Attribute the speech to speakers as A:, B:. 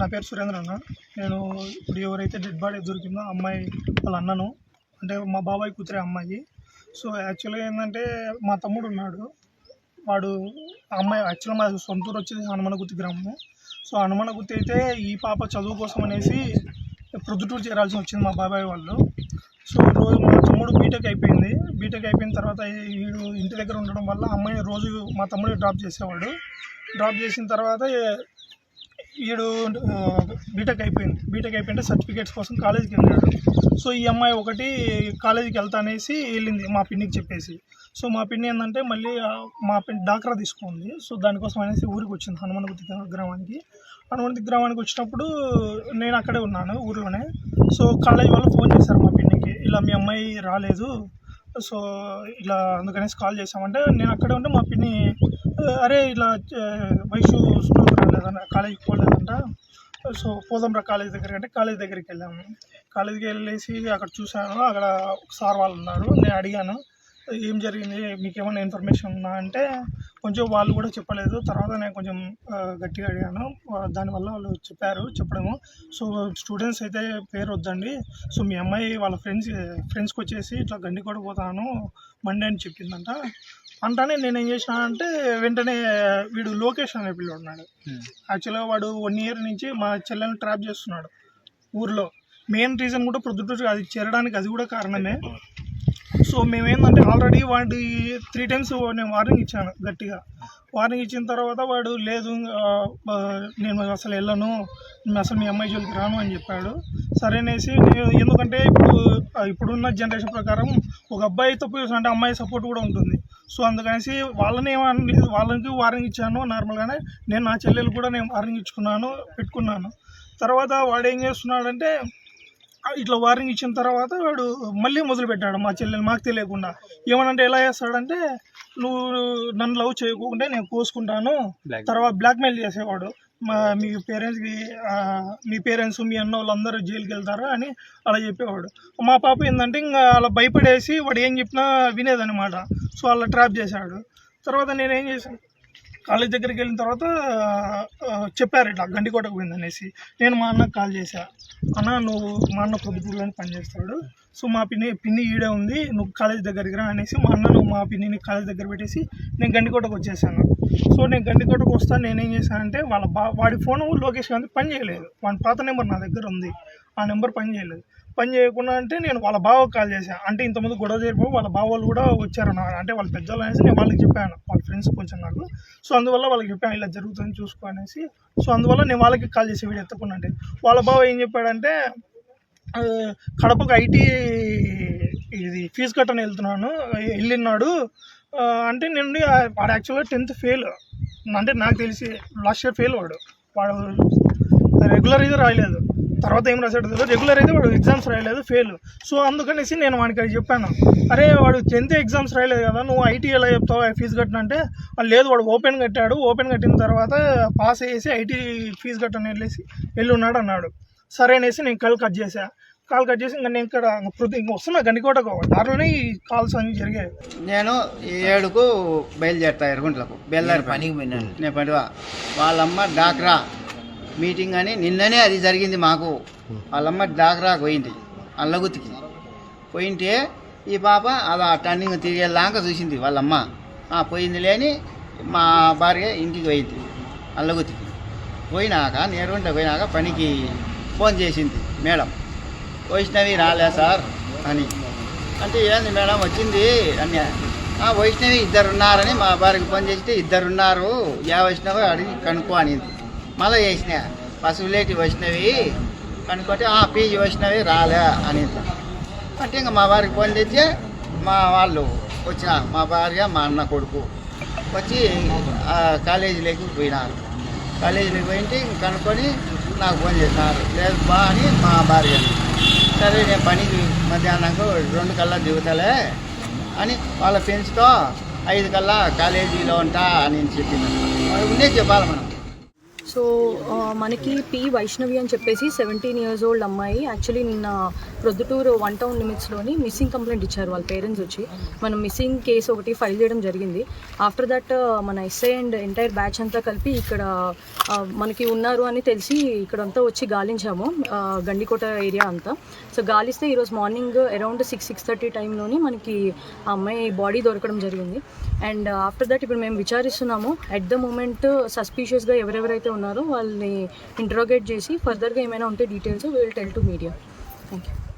A: నా పేరు సురేంద్ర అన్న. నేను ఇప్పుడు ఎవరైతే డెడ్ బాడీ దొరికిందో అమ్మాయి వాళ్ళ అన్నను. అంటే మా బాబాయ్ కూతురే అమ్మాయి. సో యాక్చువల్గా ఏంటంటే మా తమ్ముడు ఉన్నాడు. వాడు అమ్మాయి యాక్చువల్గా మా సొంతూరు వచ్చేది హనుమనగుత్తి గ్రామము. సో హనుమనగుత్తి అయితే ఈ పాప చదువు కోసం అనేసి ప్రొద్దుటూరు చేరాల్సి వచ్చింది మా బాబాయ్ వాళ్ళు. సో రోజు మా తమ్ముడు బీటెక్ అయిపోయింది. బీటెక్ అయిపోయిన తర్వాత వీడు ఇంటి దగ్గర ఉండడం వల్ల అమ్మాయిని రోజు మా తమ్ముడు డ్రాప్ చేసేవాడు. డ్రాప్ చేసిన తర్వాత వీడు బీటెక్ అయిపోయింది. బీటెక్ అయిపోయింటే సర్టిఫికేట్స్ కోసం కాలేజీకి వెళ్ళాడు. సో ఈ అమ్మాయి ఒకటి కాలేజీకి వెళ్తా అనేసి వెళ్ళింది మా పిన్నికి చెప్పేసి. సో మా పిన్ని ఏంటంటే మళ్ళీ మా పిన్ని డాక్రా తీసుకుంది. సో దానికోసం అనేసి ఊరికి వచ్చింది హనుమంతి గ్రామానికి. హనుమనగుత్తి గ్రామానికి వచ్చినప్పుడు నేను అక్కడే ఉన్నాను ఊర్లోనే. సో కాలేజీ వాళ్ళు ఫోన్ చేశారు మా పిన్నికి. ఇలా మీ అమ్మాయి రాలేదు. సో ఇలా అందుకనేసి కాల్ చేసామంటే నేను అక్కడే ఉంటే మా పిన్ని అరే ఇలా ఆ, వైషు రాలేదన్న కాలేజీకి పోలేదంట. సో పోదాంరా కాలేజ్ దగ్గరికి అంటే కాలేజ్ దగ్గరికి వెళ్ళాము. కాలేజీకి వెళ్ళేసి అక్కడ చూశాను. అక్కడ సార్ వాళ్ళు ఉన్నారు. నేను అడిగాను ఏం జరిగింది? మీకు ఏమైనా ఇన్ఫర్మేషన్ ఉందా? అంటే కొంచెం వాళ్ళు కూడా చెప్పలేదు. తర్వాత నేను కొంచెం గట్టిగా అడిగాను. దానివల్ల వాళ్ళు చెప్పారు చెప్పడము. సో స్టూడెంట్స్ అయితే పేరు వద్దండి. సో మీ అమ్మాయి వాళ్ళ ఫ్రెండ్స్ ఫ్రెండ్స్కి వచ్చేసి ఇట్లా గండి కూడా పోతాను మండే అని చెప్పిందంట. అంటానే నేను ఏం చేసిన అంటే వెంటనే వీడు లోకేష్ అనే పిల్లడు ఉన్నాడు యాక్చువల్గా వాడు వన్ ఇయర్ నుంచి మా చెల్లెని ట్రాప్ చేస్తున్నాడు ఊర్లో. మెయిన్ రీజన్ కూడా ప్రొద్దుటూరు అది చేరడానికి అది కూడా కారణమే. సో మేమేందంటే ఆల్రెడీ వాడి త్రీ టైమ్స్ నేను వార్నింగ్ ఇచ్చాను గట్టిగా. వార్నింగ్ ఇచ్చిన తర్వాత వాడు లేదు నేను అసలు వెళ్ళను అసలు మీ అమ్మాయి జోలికి రాను అని చెప్పాడు. సరేనేసి నేను ఎందుకంటే ఇప్పుడు ఇప్పుడున్న జనరేషన్ ప్రకారం ఒక అబ్బాయి తప్పు చేసిన అంటే అమ్మాయి సపోర్ట్ కూడా ఉంటుంది. సో అందుకనేసి వాళ్ళని ఏమని వాళ్ళకి వార్నింగ్ ఇచ్చాను. నార్మల్గానే నేను నా చెల్లెలు కూడా నేను వార్నింగ్ ఇచ్చుకున్నాను పెట్టుకున్నాను. తర్వాత వాడు ఏం చేస్తున్నాడంటే ఇట్లా వార్నింగ్ ఇచ్చిన తర్వాత వాడు మళ్ళీ మొదలు పెట్టాడు మా చెల్లెలు మాకు తెలియకుండా. ఏమనంటే ఎలా చేస్తాడంటే నువ్వు నన్ను లవ్ చేయకుండా నేను కోసుకుంటాను. తర్వాత బ్లాక్మెయిల్ చేసేవాడు. మా మీ పేరెంట్స్కి మీ పేరెంట్స్ మీ అన్న వాళ్ళందరూ జైలుకి వెళ్తారు అని అలా చెప్పేవాడు. మా పాప ఏంటంటే ఇంకా అలా భయపడేసి వాడు ఏం చెప్పినా వినేదన్నమాట. సో అలా ట్రాప్ చేశాడు. తర్వాత నేనేం చేశాను కాలేజ్ దగ్గరికి వెళ్ళిన తర్వాత చెప్పారు ఇట్లా గండికోటకు పోయింది అనేసి. నేను మా అన్నకు కాల్ చేశా. అన్న నువ్వు మా అన్న పని పనిచేస్తాడు సో మా పిన్ని పిన్ని ఈడే ఉంది. నువ్వు కాలేజ్ దగ్గరికి రా అనేసి మా అన్నను మా పిన్నిని కాలేజ్ దగ్గర పెట్టేసి నేను గండికోటకు వచ్చేసాను. సో నేను గండికోటకు వస్తా నేనేం చేశానంటే వాళ్ళ బా వాడి ఫోన్ లొకేషన్ గాంధీ పని చేయలేదు. వాడి పాత నెంబర్ నా దగ్గర ఉంది. ఆ నెంబర్ పని చేయలేదు. పని చేయకుండా అంటే నేను వాళ్ళ బావకు కాల్ చేశాను అంటే ఇంతమంది గొడవ జరిగిపోయి వాళ్ళ బావ వాళ్ళు కూడా వచ్చారన్న అంటే వాళ్ళ పెద్దలు అనేసి నేను వాళ్ళకి చెప్పాను. వాళ్ళ ఫ్రెండ్స్ కొంచెం నాకు. సో అందువల్ల వాళ్ళకి చెప్పాను ఇలా జరుగుతుంది చూసుకో అనేసి. సో అందువల్ల నేను వాళ్ళకి కాల్ చేసి వీడు ఎత్తకుండా అంటే. వాళ్ళ బావ ఏం చెప్పాడంటే కడపకు ఐటీ ఇది ఫీజు కట్టని వెళ్తున్నాను. వెళ్ళినాడు అంటే నేను వాడు యాక్చువల్గా టెన్త్ ఫెయిల్. అంటే నాకు తెలిసి లాస్ట్ ఇయర్ ఫెయిల్ వాడు. వాడు రెగ్యులర్ ఇది రాయలేదు. తర్వాత ఏం రాసాడు తెలియదు రెగ్యులర్ అయితే వాడు ఎగ్జామ్స్ రాయలేదు ఫెయిల్ సో అందుకనేసి నేను వానికి అది చెప్పాను. అరే వాడు టెన్త్ ఎగ్జామ్స్ రాయలేదు కదా నువ్వు ఐటీ ఎలా చెప్తావు ఫీజు కట్టినంటే "ఆ, లేదు వాడు ఓపెన్ కట్టాడు. ఓపెన్ కట్టిన తర్వాత పాస్ అయ్యేసి ఐటీ ఫీజు కట్టని వెళ్ళేసి వెళ్ళి ఉన్నాడు అన్నాడు. సరే అనేసి నేను కాల్ కట్ చేశా. కాల్ కట్ చేసి ఇంకా నేను ఇక్కడ ప్రతి ఇంక వస్తున్నా గండికోటకు దారిలోనే ఈ కాల్స్ అన్ని జరిగాయి.
B: నేను ఈ ఏడుకు బయలుదేరుతా ఎరుగుంట్లకు బయలుదేరి
C: పనికి పోయినాను.
B: నేను పని వాళ్ళమ్మ డాక్రా మీటింగ్ అని నిన్ననే అది జరిగింది మాకు. వాళ్ళమ్మ డాక్రా పోయింది అల్లగుతికి. పోయింటే ఈ పాప అలా టర్నింగ్ తిరిగేలాగా చూసింది వాళ్ళమ్మ. ఆ, పోయింది లేని మా భార్య ఇంటికి పోయింది అల్లగుతికి. పోయినాక నేరుంట పోయినాక పనికి ఫోన్ చేసింది మేడం వైష్ణవి రాలే సార్ అని. అంటే ఏంది మేడం వచ్చింది అని. "ఆ, వైష్ణవి ఇద్దరు ఉన్నారని మా భార్యకి ఫోన్ చేస్తే ఇద్దరు ఉన్నారు ఏ వైష్ణవి అడిగి కనుక్కో అనింది. మళ్ళీ చేసిన. పశువులేటి వచ్చినవి అనుకుంటే "ఆ, పీజీ వచ్చినవి రాలే అని అంటే ఇంకా మా భార్యకి ఫోన్ చేస్తే మా వాళ్ళు వచ్చిన మా భార్య మా అన్న కొడుకు వచ్చి కాలేజీలోకి పోయినారు. కాలేజీలోకి పోయింటే ఇంక కనుక్కొని నాకు ఫోన్ చేసినారు. లేదు బా అని మా భార్య సరే నేను పనికి మధ్యాహ్నంకు రెండు కల్లా దిగుతలే అని వాళ్ళ ఫ్రెండ్స్తో ఐదు కల్లా కాలేజీలో ఉంటా అని చెప్పింది ఉండే చెప్పాలి మనం.
C: సో మనకి పి వైష్ణవి అని చెప్పేసి సెవెంటీన్ ఇయర్స్ ఓల్డ్ అమ్మాయి. యాక్చువల్లీ నిన్న ప్రొద్దుటూరు వన్ టౌన్ లిమిట్స్లోని మిస్సింగ్ కంప్లైంట్ ఇచ్చారు వాళ్ళ పేరెంట్స్ వచ్చి. మనం మిస్సింగ్ కేసు ఒకటి ఫైల్ చేయడం జరిగింది. ఆఫ్టర్ దట్ మన ఎస్ఐ అండ్ ఎంటైర్ బ్యాచ్ అంతా కలిపి ఇక్కడ మనకి ఉన్నారు అని తెలిసి ఇక్కడంతా వచ్చి గాలించాము గండికోట ఏరియా అంతా. సో గాలిస్తే ఈరోజు morning around six six thirty టైంలోని మనకి ఆ అమ్మాయి బాడీ దొరకడం జరిగింది. అండ్ ఆఫ్టర్ దట్ ఇప్పుడు మేము విచారిస్తున్నాము. అట్ ద మూమెంట్ సస్పీషియస్గా ఎవరెవరైతే ఉన్నారో వాళ్ళని ఇంట్రోగేట్ చేసి ఫర్దర్గా ఏమైనా ఉంటే details will tell to media thank you